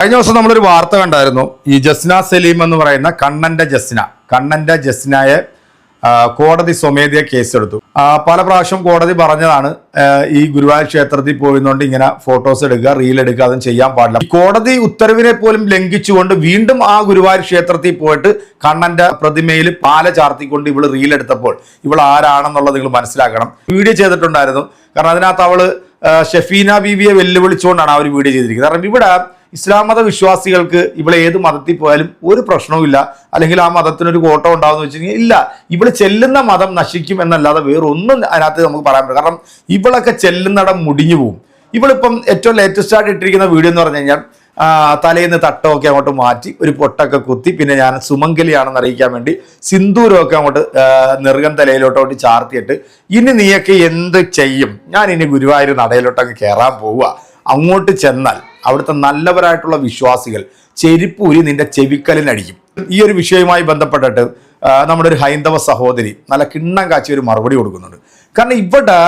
കഴിഞ്ഞ ദിവസം നമ്മളൊരു വാർത്ത കണ്ടായിരുന്നു. ഈ ജസ്ന സലീം എന്ന് പറയുന്ന കണ്ണന്റെ ജസ്ന കണ്ണന്റെ ജസ്നയെ കോടതി സ്വമേധയ കേസെടുത്തു. പല പ്രാവശ്യം കോടതി പറഞ്ഞതാണ് ഈ ഗുരുവായൂർ ക്ഷേത്രത്തിൽ പോയിരുന്നോണ്ട് ഇങ്ങനെ ഫോട്ടോസ് എടുക്കുക റീൽ എടുക്കുക അതും ചെയ്യാൻ പാടില്ല. കോടതി ഉത്തരവിനെ പോലും ലംഘിച്ചുകൊണ്ട് വീണ്ടും ആ ഗുരുവായൂർ ക്ഷേത്രത്തിൽ പോയിട്ട് കണ്ണന്റെ പ്രതിമയിൽ പാല ചാർത്തിക്കൊണ്ട് ഇവൾ റീൽ എടുത്തപ്പോൾ ഇവൾ ആരാണെന്നുള്ളത് നിങ്ങൾ മനസ്സിലാക്കണം. വീഡിയോ ചെയ്തിട്ടുണ്ടായിരുന്നു. കാരണം അതിനകത്ത് അവൾ ഷെഫീന ബീവിയെ വെല്ലുവിളിച്ചുകൊണ്ടാണ് ആ ഒരു വീഡിയോ ചെയ്തിരിക്കുന്നത്. കാരണം ഇവിടെ ഇസ്ലാം മത വിശ്വാസികൾക്ക് ഇവിടെ ഏത് മതത്തിൽ പോയാലും ഒരു പ്രശ്നവുമില്ല അല്ലെങ്കിൽ ആ മതത്തിനൊരു കോട്ടം ഉണ്ടാവുമെന്ന് വെച്ചിട്ടുണ്ടെങ്കിൽ ഇല്ല. ഇവിടെ ചെല്ലുന്ന മതം നശിക്കും എന്നല്ലാതെ വേറൊന്നും അതിനകത്ത് നമുക്ക് പറയാൻ പറ്റില്ല. കാരണം ഇവളൊക്കെ ചെല്ലുന്നിടം മുടിഞ്ഞു പോകും ഇവളിപ്പം ഏറ്റവും ലേറ്റസ്റ്റ് ആയിട്ട് ഇട്ടിരിക്കുന്ന വീഡിയോ എന്ന് പറഞ്ഞു കഴിഞ്ഞാൽ തലേന്ന് തട്ടമൊക്കെ അങ്ങോട്ട് മാറ്റി ഒരു പൊട്ടൊക്കെ കുത്തി പിന്നെ ഞാൻ സുമംഗലിയാണെന്ന് അറിയിക്കാൻ വേണ്ടി സിന്ദൂരമൊക്കെ അങ്ങോട്ട് നെറുകൻ തലയിലോട്ടോട്ട് ചാർത്തിയിട്ട് ഇനി നീയൊക്കെ എന്ത് ചെയ്യും? ഞാൻ ഇനി ഗുരുവായൂർ നടയിലോട്ടൊക്കെ കയറാൻ പോവുക. അങ്ങോട്ട് ചെന്നാൽ അവിടുത്തെ നല്ലവരായിട്ടുള്ള വിശ്വാസികൾ ചെരിപ്പൂരി നിന്റെ ചെവിക്കലിനടിക്കും. ഈ ഒരു വിഷയവുമായി ബന്ധപ്പെട്ടിട്ട് നമ്മുടെ ഒരു ഹൈന്ദവ സഹോദരി നല്ല കിണ്ണം കാച്ചി ഒരു മറുപടി കൊടുക്കുന്നുണ്ട്. കാരണം ഇവിടെ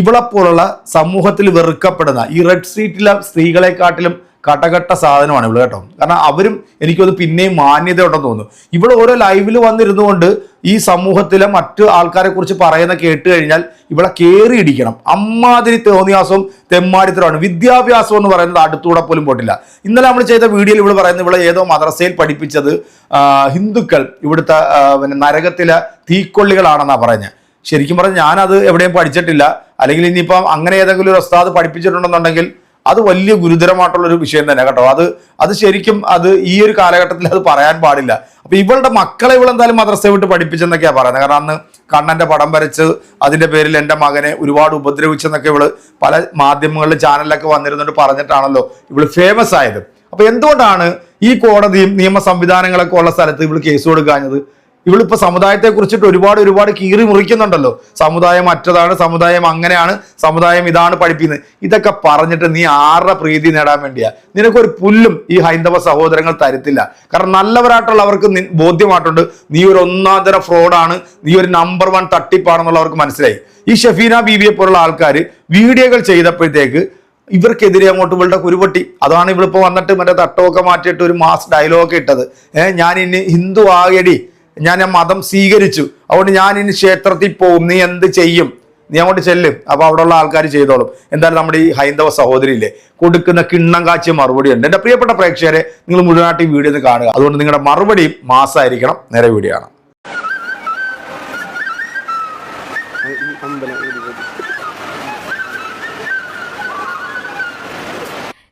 ഇവളെപ്പോലുള്ള സമൂഹത്തിൽ വെറുക്കപ്പെടുന്ന ഈ റെഡ് സ്ട്രീറ്റിലെ സ്ത്രീകളെക്കാട്ടിലും കട്ടകട്ട സാധനമാണ് ഇവിടെ കേട്ടോ. കാരണം അവരും എനിക്കത് പിന്നെയും മാന്യത ഉണ്ടെന്ന് തോന്നുന്നു. ഇവിടെ ഓരോ ലൈവിൽ വന്നിരുന്നു കൊണ്ട് ഈ സമൂഹത്തിലെ മറ്റു ആൾക്കാരെ കുറിച്ച് പറയുന്ന കേട്ട് കഴിഞ്ഞാൽ ഇവിടെ കയറി ഇടിക്കണം. അമ്മാതിരി തോന്നിയാസവും തെമ്മാടിത്തരമാണ്. വിദ്യാഭ്യാസം എന്ന് പറയുന്നത് അടുത്തൂടെ പോലും പോയിട്ടില്ല. ഇന്നലെ നമ്മൾ ചെയ്ത വീഡിയോയിൽ ഇവിടെ പറയുന്നത് ഇവിടെ ഏതോ മദ്രസയിൽ പഠിപ്പിച്ചത് ഹിന്ദുക്കൾ ഇവിടുത്തെ പിന്നെ നരകത്തിലെ തീക്കൊള്ളികളാണെന്നാണ് പറഞ്ഞത് ശരിക്കും പറഞ്ഞാൽ ഞാനത് എവിടെയും പഠിച്ചിട്ടില്ല. അല്ലെങ്കിൽ ഇനിയിപ്പം അങ്ങനെ ഏതെങ്കിലും ഒരു ഉസ്താദ് പഠിപ്പിച്ചിട്ടുണ്ടെന്നുണ്ടെങ്കിൽ അത് വലിയ ഗുരുതരമായിട്ടുള്ള ഒരു വിഷയം തന്നെ കേട്ടോ. അത് അത് ശരിക്കും അത് ഈ ഒരു കാലഘട്ടത്തിൽ അത് പറയാൻ പാടില്ല. അപ്പൊ ഇവളുടെ മക്കളെ ഇവളെന്തായാലും മദ്രസ വിട്ട് പഠിപ്പിച്ചെന്നൊക്കെയാ പറയുന്നത്. കാരണം അന്ന് കണ്ണന്റെ പടം വരച്ച് അതിന്റെ പേരിൽ എന്റെ മകനെ ഒരുപാട് ഉപദ്രവിച്ചെന്നൊക്കെ ഇവൾ പല മാധ്യമങ്ങളിലും ചാനലിലൊക്കെ വന്നിരുന്നുണ്ട് പറഞ്ഞിട്ടാണല്ലോ ഇവൾ ഫേമസ് ആയത്. അപ്പൊ എന്തുകൊണ്ടാണ് ഈ കോടതിയും നിയമ സംവിധാനങ്ങളൊക്കെ ഉള്ള സ്ഥലത്ത് ഇവൾ കേസ് കൊടുക്കാഞ്ഞത്? ഇവളിപ്പോ സമുദായത്തെ കുറിച്ചിട്ട് ഒരുപാട് ഒരുപാട് കീറി മുറിക്കുന്നുണ്ടല്ലോ. സമുദായം മറ്റതാണ് സമുദായം അങ്ങനെയാണ് സമുദായം ഇതാണ് പഠിപ്പിക്കുന്നത്. ഇതൊക്കെ പറഞ്ഞിട്ട് നീ ആരുടെ പ്രീതി നേടാൻ വേണ്ടിയാ? നിനക്കൊരു പുല്ലും ഈ ഹൈന്ദവ സഹോദരങ്ങൾ തരത്തില്ല. കാരണം നല്ലവരായിട്ടുള്ളവർക്ക് ബോധ്യമായിട്ടുണ്ട് നീ ഒരു ഒന്നാം തരം ഫ്രോഡാണ് നീ ഒരു നമ്പർ വൺ തട്ടിപ്പാണെന്നുള്ളവർക്ക് മനസ്സിലായി. ഈ ഷഫീന ബീവിയെ പോലുള്ള ആൾക്കാർ വീഡിയോകൾ ചെയ്തപ്പോഴത്തേക്ക് ഇവർക്കെതിരെ അങ്ങോട്ട് ഇവളുടെ കുരുപൊട്ടി. അതാണ് ഇവളിപ്പോൾ വന്നിട്ട് മറ്റേ തട്ടമൊക്കെ മാറ്റിയിട്ട് ഒരു മാസ് ഡയലോഗൊക്കെ ഇട്ടത്. ഏഹ് ഞാൻ ഇനി ഹിന്ദു ആകടി. ഞാൻ ആ മതം സ്വീകരിച്ചു. അതുകൊണ്ട് ഞാൻ ഇനി ക്ഷേത്രത്തിൽ പോകും. നീ എന്ത് ചെയ്യും? നീ അങ്ങോട്ട് ചെല്ലും. അപ്പൊ അവിടെയുള്ള ആൾക്കാർ ചെയ്തോളും. എന്തായാലും നമ്മുടെ ഈ ഹൈന്ദവ സഹോദരിയില്ലേ കൊടുക്കുന്ന കിണ്ണം കാച്ചിയ മറുപടി ഉണ്ട്. എന്റെ പ്രിയപ്പെട്ട പ്രേക്ഷകരെ നിങ്ങൾ മുഴുവനാട്ടി വീഡിയോ ഒന്ന് കാണുക. അതുകൊണ്ട് നിങ്ങളുടെ മറുപടിയും മാസമായിരിക്കണം നേരെ വീഡിയോ ആണ്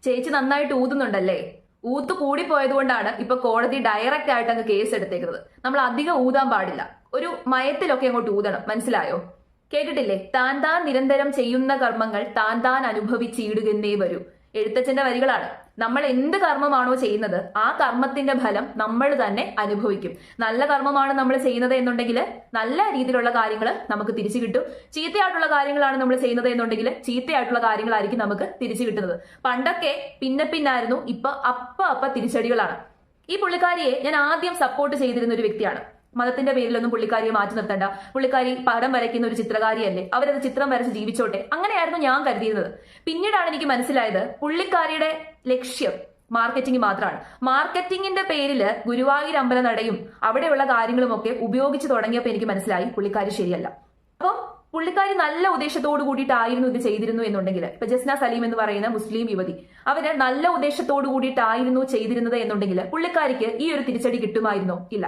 ചേച്ചി നന്നായിട്ട് ഊതുന്നുണ്ടല്ലേ? ഊത്ത് കൂടിപ്പോയത് കൊണ്ടാണ് ഇപ്പൊ കോടതി ഡയറക്റ്റ് ആയിട്ട് അങ്ങ് കേസ് എടുത്തേക്കുന്നത്. നമ്മൾ അധികം ഊതാൻ പാടില്ല. ഒരു മയത്തിലൊക്കെ അങ്ങോട്ട് ഊതണം. മനസ്സിലായോ? കേട്ടിട്ടില്ലേ? താൻ താൻ നിരന്തരം ചെയ്യുന്ന കർമ്മങ്ങൾ താൻ താൻ അനുഭവിച്ചിടുകന്നേ വരൂ. എഴുത്തച്ഛന്റെ വരികളാണ്. നമ്മൾ എന്ത് കർമ്മമാണോ ചെയ്യുന്നത് ആ കർമ്മത്തിന്റെ ഫലം നമ്മൾ തന്നെ അനുഭവിക്കും. നല്ല കർമ്മമാണ് നമ്മൾ ചെയ്യുന്നത് എന്നുണ്ടെങ്കിൽ നല്ല രീതിയിലുള്ള കാര്യങ്ങൾ നമുക്ക് തിരിച്ചു കിട്ടും. ചീത്തയായിട്ടുള്ള കാര്യങ്ങളാണ് നമ്മൾ ചെയ്യുന്നത് എന്നുണ്ടെങ്കിൽ ചീത്തയായിട്ടുള്ള കാര്യങ്ങളായിരിക്കും നമുക്ക് തിരിച്ചു കിട്ടുന്നത്. പണ്ടൊക്കെ പിന്നെ പിന്നായിരുന്നു ഇപ്പൊ അപ്പ അപ്പ തിരിച്ചടികളാണ്. ഈ പുള്ളിക്കാരിയെ ഞാൻ ആദ്യം സപ്പോർട്ട് ചെയ്തിരുന്ന ഒരു വ്യക്തിയാണ്. മതത്തിന്റെ പേരിലൊന്നും പുള്ളിക്കാരിയെ മാറ്റി നിർത്തണ്ട. പുള്ളിക്കാരി പടം വരയ്ക്കുന്ന ഒരു ചിത്രകാരിയല്ലേ. അവരത് ചിത്രം വരച്ച് ജീവിച്ചോട്ടെ. അങ്ങനെയായിരുന്നു ഞാൻ കരുതിയിരുന്നത്. പിന്നീടാണ് എനിക്ക് മനസ്സിലായത് പുള്ളിക്കാരിയുടെ ലക്ഷ്യം മാർക്കറ്റിംഗ് മാത്രമാണ് മാർക്കറ്റിംഗിന്റെ പേരിൽ ഗുരുവായൂർ അമ്പല നടയും അവിടെയുള്ള കാര്യങ്ങളും ഒക്കെ ഉപയോഗിച്ച് തുടങ്ങിയപ്പോൾ എനിക്ക് മനസ്സിലായി പുള്ളിക്കാരി ശരിയല്ല. അപ്പം പുള്ളിക്കാരി നല്ല ഉദ്ദേശത്തോടു കൂടിയിട്ടായിരുന്നു ഇത് ചെയ്തിരുന്നു എന്നുണ്ടെങ്കിൽ ഇപ്പൊ ജസ്ന സലീം എന്ന് പറയുന്ന മുസ്ലിം യുവതി അവർ നല്ല ഉദ്ദേശത്തോടു കൂടിയിട്ടായിരുന്നു ചെയ്തിരുന്നത് എന്നുണ്ടെങ്കിൽ പുള്ളിക്കാരിക്ക് ഈ ഒരു തിരിച്ചടി കിട്ടുമായിരുന്നോ? ഇല്ല.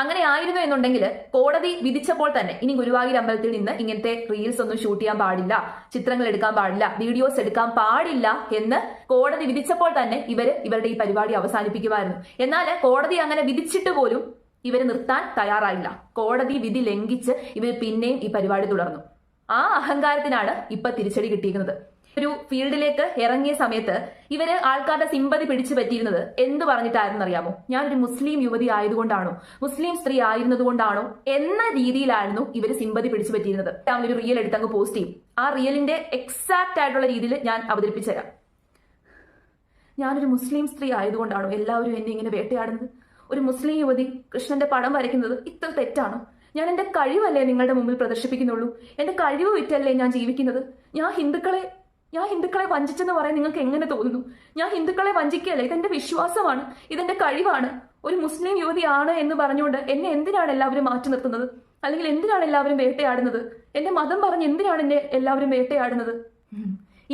അങ്ങനെ ആയിരുന്നു എന്നുണ്ടെങ്കിൽ കോടതി വിധിച്ചപ്പോൾ തന്നെ ഇനി ഗുരുവായൂർ അമ്പലത്തിൽ നിന്ന് ഇങ്ങനത്തെ റീൽസ് ഒന്നും ഷൂട്ട് ചെയ്യാൻ പാടില്ല ചിത്രങ്ങൾ എടുക്കാൻ പാടില്ല വീഡിയോസ് എടുക്കാൻ പാടില്ല എന്ന് കോടതി വിധിച്ചപ്പോൾ തന്നെ ഇവർ ഇവരുടെ ഈ പരിപാടി അവസാനിപ്പിക്കുമായിരുന്നു. എന്നാൽ കോടതി അങ്ങനെ വിധിച്ചിട്ട് പോലും ഇവർ നിർത്താൻ തയ്യാറായില്ല. കോടതി വിധി ലംഘിച്ച് ഇവർ പിന്നെയും ഈ പരിപാടി തുടർന്നു. ആ അഹങ്കാരത്തിനാണ് ഇപ്പൊ തിരിച്ചടി കിട്ടിയിരിക്കുന്നത്. ഒരു ഫീൽഡിലേക്ക് ഇറങ്ങിയ സമയത്ത് ഇവർ ആൾക്കാരുടെ സിമ്പതി പിടിച്ചു പറ്റിയിരുന്നത് എന്ത് അറിയാമോ? ഞാനൊരു മുസ്ലിം യുവതി ആയതുകൊണ്ടാണോ? മുസ്ലിം സ്ത്രീ ആയിരുന്നതുകൊണ്ടാണോ? എന്ന രീതിയിലായിരുന്നു ഇവർ സിമ്പതി പിടിച്ചു പറ്റിയിരുന്നത്. ഞാൻ ഒരു റിയൽ എടുത്ത് അങ്ങ് പോസ്റ്റ് ചെയ്യും. ആ റിയലിന്റെ എക്സാക്ട് ആയിട്ടുള്ള രീതിയിൽ ഞാൻ അവതരിപ്പിച്ചു തരാം. ഞാനൊരു മുസ്ലിം സ്ത്രീ ആയതുകൊണ്ടാണോ എല്ലാവരും എന്നെ ഇങ്ങനെ വേട്ടയാടുന്നത്? ഒരു മുസ്ലിം യുവതി കൃഷ്ണന്റെ പടം വരയ്ക്കുന്നത് ഇത്ര തെറ്റാണോ? ഞാൻ എന്റെ കഴിവല്ലേ നിങ്ങളുടെ മുമ്പിൽ പ്രദർശിപ്പിക്കുന്നുള്ളൂ? എന്റെ കഴിവ് വിറ്റല്ലേ ഞാൻ ജീവിക്കുന്നത്? ഞാൻ ഹിന്ദുക്കളെ ഞാൻ ഹിന്ദുക്കളെ വഞ്ചിച്ചെന്ന് പറയാൻ നിങ്ങൾക്ക് എങ്ങനെ തോന്നുന്നു? ഞാൻ ഹിന്ദുക്കളെ വഞ്ചിക്കുകയല്ല ഇതെന്റെ വിശ്വാസമാണ് ഇതെന്റെ കഴിവാണ്. ഒരു മുസ്ലിം യുവതിയാണ് എന്ന് പറഞ്ഞുകൊണ്ട് എന്നെ എന്തിനാണ് എല്ലാവരും മാറ്റി നിർത്തുന്നത്? അല്ലെങ്കിൽ എന്തിനാണ് എല്ലാവരും വേട്ടയാടുന്നത്? എന്റെ മതം പറഞ്ഞ് എന്തിനാണ് എന്നെ എല്ലാവരും വേട്ടയാടുന്നത്.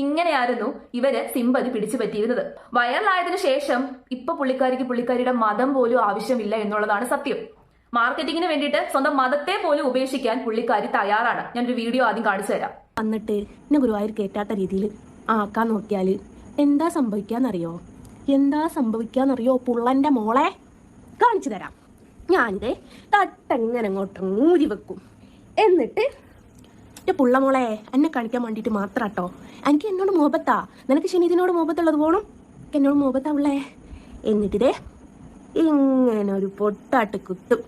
ഇങ്ങനെയായിരുന്നു ഇവർ സിമ്പതി പിടിച്ചു പറ്റിയിരുന്നത്. വൈറലായതിനു ശേഷം ഇപ്പൊ പുള്ളിക്കാരിക്ക് പുള്ളിക്കാരിയുടെ മതം പോലും ആവശ്യമില്ല എന്നുള്ളതാണ് സത്യം. മാർക്കറ്റിങ്ങിന് വേണ്ടിയിട്ട് സ്വന്തം മതത്തെ പോലും ഉപേക്ഷിക്കാൻ പുള്ളിക്കാരി തയ്യാറാണ്. ഞാനൊരു വീഡിയോ ആദ്യം കാണിച്ചു തരാം. എന്നിട്ട് എന്നെ ഗുരുവായൂർ കേട്ടാത്ത രീതിയിൽ ആക്കാൻ നോക്കിയാൽ എന്താ സംഭവിക്കാന്നറിയോ? എന്താ സംഭവിക്കാന്നറിയോ പുള്ളന്റെ മോളെ? കാണിച്ചു തരാം. ഞാനിത് തട്ടെങ്ങനെ അങ്ങോട്ട് മൂരി വെക്കും. എന്നിട്ട് എന്റെ പുള്ള മോളെ എന്നെ കാണിക്കാൻ വേണ്ടിയിട്ട് മാത്രം കേട്ടോ എനിക്ക് എന്നോട് മോപത്താ. നിനക്ക് ശനീതിനോട് മോപത്തുള്ളത് പോകണം എന്നോട് മോഹബത്താ ഉള്ളേ. എന്നിട്ടിതേ ഇങ്ങനെ ഒരു പൊട്ടാട്ട് കുത്തും.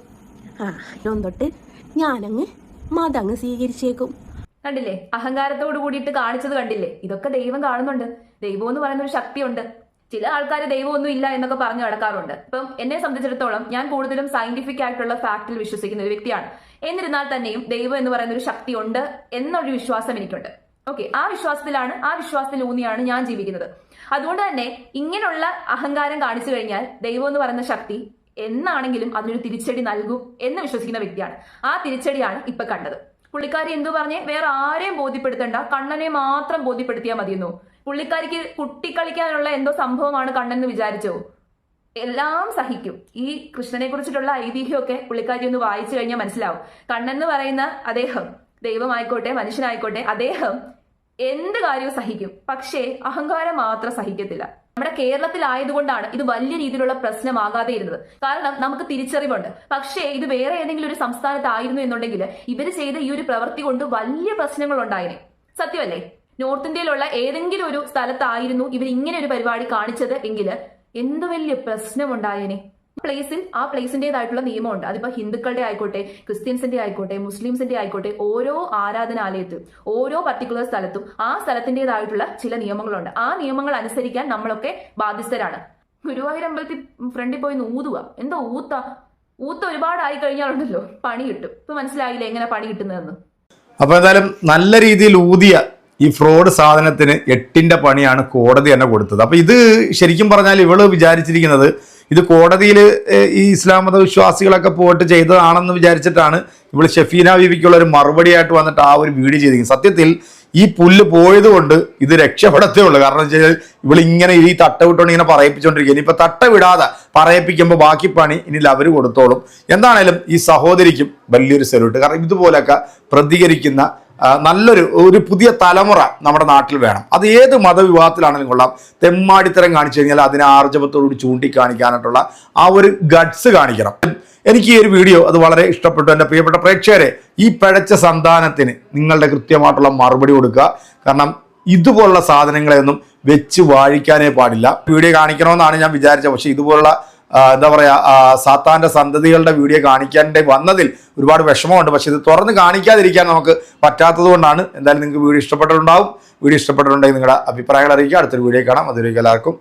ആ ഇതൊന്നും തൊട്ട് ഞാനങ്ങ് മതങ്ങ് സ്വീകരിച്ചേക്കും. കണ്ടില്ലേ? അഹങ്കാരത്തോട് കൂടിയിട്ട് കാണിച്ചത് കണ്ടില്ലേ? ഇതൊക്കെ ദൈവം കാണുന്നുണ്ട്. ദൈവം എന്ന് പറയുന്ന ഒരു ശക്തിയുണ്ട്. ചില ആൾക്കാർ ദൈവമൊന്നും ഇല്ല എന്നൊക്കെ പറഞ്ഞു നടക്കാറുണ്ട്. ഇപ്പം എന്നെ സംബന്ധിച്ചിടത്തോളം ഞാൻ കൂടുതലും സയന്റിഫിക് ആയിട്ടുള്ള ഫാക്ടിൽ വിശ്വസിക്കുന്ന ഒരു വ്യക്തിയാണ്. എന്നിരുന്നാൽ തന്നെയും ദൈവം എന്ന് പറയുന്ന ഒരു ശക്തി ഉണ്ട് എന്നൊരു വിശ്വാസം എനിക്കുണ്ട്. ഓക്കെ ആ വിശ്വാസത്തിലാണ് ആ വിശ്വാസത്തിൽ ഊന്നിയാണ് ഞാൻ ജീവിക്കുന്നത്. അതുകൊണ്ട് തന്നെ ഇങ്ങനെയുള്ള അഹങ്കാരം കാണിച്ചു കഴിഞ്ഞാൽ ദൈവം എന്ന് പറയുന്ന ശക്തി എന്നാണെങ്കിലും അതിനൊരു തിരിച്ചടി നൽകും എന്ന് വിശ്വസിക്കുന്ന വ്യക്തിയാണ്. ആ തിരിച്ചടിയാണ് ഇപ്പൊ കണ്ടത്. പുള്ളിക്കാരി എന്തു പറഞ്ഞേ? വേറെ ആരെയും ബോധ്യപ്പെടുത്തണ്ട. കണ്ണനെ മാത്രം ബോധ്യപ്പെടുത്തിയാൽ മതിയെന്നു? പുള്ളിക്കാരിക്ക് കുട്ടിക്കളിക്കാനുള്ള എന്തോ സംഭവമാണ് കണ്ണൻ എന്ന് വിചാരിച്ചോ? എല്ലാം സഹിക്കും. ഈ കൃഷ്ണനെ കുറിച്ചിട്ടുള്ള ഐതിഹ്യമൊക്കെ പുള്ളിക്കാരി ഒന്ന് വായിച്ചു കഴിഞ്ഞാൽ മനസ്സിലാവും. കണ്ണൻ എന്ന് പറയുന്ന അദ്ദേഹം ദൈവമായിക്കോട്ടെ മനുഷ്യനായിക്കോട്ടെ അദ്ദേഹം എന്ത് കാര്യവും സഹിക്കും. പക്ഷേ അഹങ്കാരം മാത്രം സഹിക്കത്തില്ല. നമ്മുടെ കേരളത്തിലായതുകൊണ്ടാണ് ഇത് വലിയ രീതിയിലുള്ള പ്രശ്നമാകാതെ ഇരുന്നത് കാരണം നമുക്ക് തിരിച്ചറിവുണ്ട്. പക്ഷേ ഇത് വേറെ ഏതെങ്കിലും ഒരു സംസ്ഥാനത്തായിരുന്നു എന്നുണ്ടെങ്കിൽ ഇവർ ചെയ്ത ഈ ഒരു പ്രവൃത്തി കൊണ്ട് വലിയ പ്രശ്നങ്ങൾ ഉണ്ടായേനെ സത്യമല്ലേ? നോർത്ത് ഇന്ത്യയിലുള്ള ഏതെങ്കിലും ഒരു സ്ഥലത്തായിരുന്നു ഇവർ ഇങ്ങനെ ഒരു പരിപാടി കാണിച്ചത് എങ്കിൽ എന്ത് വലിയ പ്രശ്നമുണ്ടായേനെ? പ്ലേസിൽ ആ പ്ലേസിന്റേതായിട്ടുള്ള നിയമമുണ്ട്. അതിപ്പോ ഹിന്ദുക്കളുടെ ആയിക്കോട്ടെ ക്രിസ്ത്യൻസിന്റെ ആയിക്കോട്ടെ മുസ്ലിംസിന്റെ ആയിക്കോട്ടെ ഓരോ ആരാധനാലയത്തും ഓരോ പർട്ടിക്കുലർ സ്ഥലത്തും ആ സ്ഥലത്തിന്റേതായിട്ടുള്ള ചില നിയമങ്ങളുണ്ട്. ആ നിയമങ്ങൾ അനുസരിക്കാൻ നമ്മളൊക്കെ ബാധ്യസ്ഥരാണ്. ഗുരുവായൂർ അമ്പലത്തിൽ ഫ്രണ്ടിൽ പോയി ഊതുക. എന്തോ ഊത്ത. ഊത്ത ഒരുപാടായി കഴിഞ്ഞാലുണ്ടല്ലോ പണി കിട്ടും. ഇപ്പൊ മനസ്സിലായില്ലേ എങ്ങനെ പണി കിട്ടുന്നതെന്ന്? അപ്പൊ എന്തായാലും നല്ല രീതിയിൽ ഊതിയ ഈ ഫ്രോഡ് സാധനത്തിന് എട്ടിന്റെ പണിയാണ് കോടതി തന്നെ കൊടുത്തത്. അപ്പൊ ഇത് ശരിക്കും പറഞ്ഞാൽ ഇവൾ വിചാരിച്ചിരിക്കുന്നത് ഇത് കോടതിയിൽ ഈ ഇസ്ലാം മത വിശ്വാസികളൊക്കെ പോയിട്ട് ചെയ്തതാണെന്ന് വിചാരിച്ചിട്ടാണ് ഇവൾ ഷെഫീന ബീവിക്കുള്ള ഒരു മറുപടിയായിട്ട് വന്നിട്ട് ആ ഒരു വീഡിയോ ചെയ്തിരിക്കുന്നത്. സത്യത്തിൽ ഈ പുല്ല് പോയത് കൊണ്ട് ഇത് രക്ഷപ്പെടത്തേ ഉള്ളൂ. കാരണം വെച്ച് വെച്ചാൽ ഇവളിങ്ങനെ ഈ തട്ട വിട്ടുകൊണ്ട് ഇങ്ങനെ പറയിപ്പിച്ചുകൊണ്ടിരിക്കുക ഇനിയിപ്പോൾ തട്ട വിടാതെ പറയിപ്പിക്കുമ്പോൾ ബാക്കി പണി ഇനി അവർ കൊടുത്തോളും. എന്താണേലും ഈ സഹോദരിക്കും വലിയൊരു സെലൂട്ട് കാരണം ഇതുപോലൊക്കെ പ്രതികരിക്കുന്ന നല്ലൊരു ഒരു പുതിയ തലമുറ നമ്മുടെ നാട്ടിൽ വേണം. അത് ഏത് മതവിഭാഗത്തിലാണെങ്കിലും കൊള്ളാം തെമ്മാടിത്തരം കാണിച്ചു കഴിഞ്ഞാൽ അതിനെ ആർജവത്തോടുകൂടി ചൂണ്ടിക്കാണിക്കാനായിട്ടുള്ള ആ ഒരു ഗഡ്സ് കാണിക്കണം. എനിക്ക് ഈ ഒരു വീഡിയോ അത് വളരെ ഇഷ്ടപ്പെട്ടു. എന്റെ പ്രിയപ്പെട്ട പ്രേക്ഷകരെ ഈ പഴച്ച സന്താനത്തിന് നിങ്ങളുടെ കൃത്യമായിട്ടുള്ള മറുപടി കൊടുക്കുക. കാരണം ഇതുപോലുള്ള സാധനങ്ങളെയൊന്നും വെച്ച് വാഴിക്കാനേ പാടില്ല. വീഡിയോ കാണിക്കണമെന്നാണ് ഞാൻ വിചാരിച്ചത്. പക്ഷേ ഇതുപോലുള്ള എന്താ പറയുക സാത്താന്റെ സന്തതികളുടെ വീഡിയോ കാണിക്കാന്റെ വന്നതിൽ ഒരുപാട് വിഷമമുണ്ട്. പക്ഷെ ഇത് തുറന്ന് കാണിക്കാതിരിക്കാൻ നമുക്ക് പറ്റാത്തത് കൊണ്ടാണ് എന്തായാലും നിങ്ങൾക്ക് വീഡിയോ ഇഷ്ടപ്പെട്ടിട്ടുണ്ടാവും. വീഡിയോ ഇഷ്ടപ്പെട്ടിട്ടുണ്ടെങ്കിൽ നിങ്ങളുടെ അഭിപ്രായങ്ങൾ അറിയിക്കുക. അടുത്തൊരു വീഡിയോ കാണാം. അതിലേക്ക് എല്ലാവർക്കും